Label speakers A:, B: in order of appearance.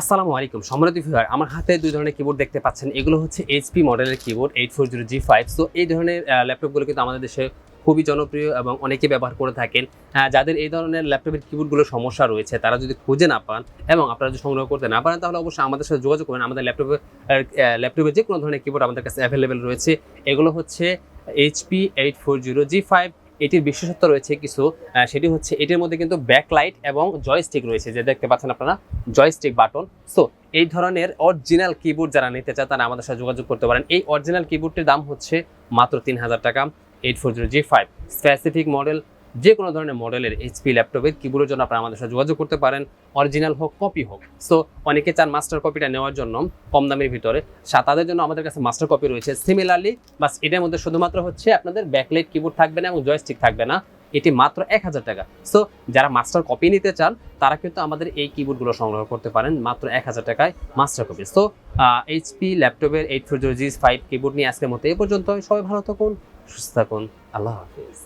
A: আসসালামু আলাইকুম। সম্মানিত ভিউয়ার আমার হাতে দুই ধরনের কিবোর্ড দেখতে পাচ্ছেন। এগুলো হচ্ছে এইচপি মডেলের keyboard eight four zero G five so এই ধরনের ল্যাপটপগুলো কিন্তু আমাদের দেশে খুবই জনপ্রিয় এবং অনেকে ব্যবহার করে থাকেন। যাদের এই ধরনের ল্যাপটপের কিবোর্ডগুলো সমস্যা রয়েছে, তারা যদি খুঁজে না পান এবং আপনারা যদি সংগ্রহ করতে না পারেন, তাহলে অবশ্যই আমাদের সাথে যোগাযোগ করবেন আমাদের ল্যাপটপে ল্যাপটপে যে কোনো ধরনের কিবোর্ড আমাদের কাছে অ্যাভেলেবেল রয়েছে। এগুলো হচ্ছে HP eight four zero G five এটির বিশেষত্ব রয়েছে কিছু সেটি হচ্ছে এটির মধ্যে কিন্তু ব্যাকলাইট এবং জয়স্টিক রয়েছে, যে দেখতে পাচ্ছেন আপনারা জয়স্টিক বাটন। সো এই ধরনের অরিজিনাল কিবোর্ড যারা নিতে চায়, তারা আমাদের সাথে যোগাযোগ করতে পারেন। এই অরিজিনাল কিবোর্ডটির দাম হচ্ছে মাত্র তিন হাজার টাকা eight four zero G five specific model যে কোনো ধরনের মডেলের এইচপি ল্যাপটপের কিবোর্ডের জন্য আপনারা আমাদের সাথে যোগাযোগ করতে পারেন। অরিজিনাল হোক কপি হোক। সো অনেকে চান মাস্টার কপিটা নেওয়ার জন্য কম দামের ভিতরে। তাদের জন্য আমাদের কাছে মাস্টার কপি রয়েছে। সিমিলারলি বাস এটার মধ্যে শুধুমাত্র হচ্ছে আপনাদের ব্যাকলাইট কিবোর্ড থাকবে না এবং জয়স্টিক থাকবে না। এটি মাত্র এক হাজার টাকা। সো যারা মাস্টার কপি নিতে চান, তারা কিন্তু আমাদের এই কিবোর্ডগুলো সংগ্রহ করতে পারেন মাত্র এক হাজার টাকায় মাস্টার কপি সো এইচপি ল্যাপটপের eight four zero G five keyboard নিয়ে আজকের মতো এই পর্যন্ত সবাই ভালো থাকুন, সুস্থ থাকুন। আল্লাহ হাফিজ।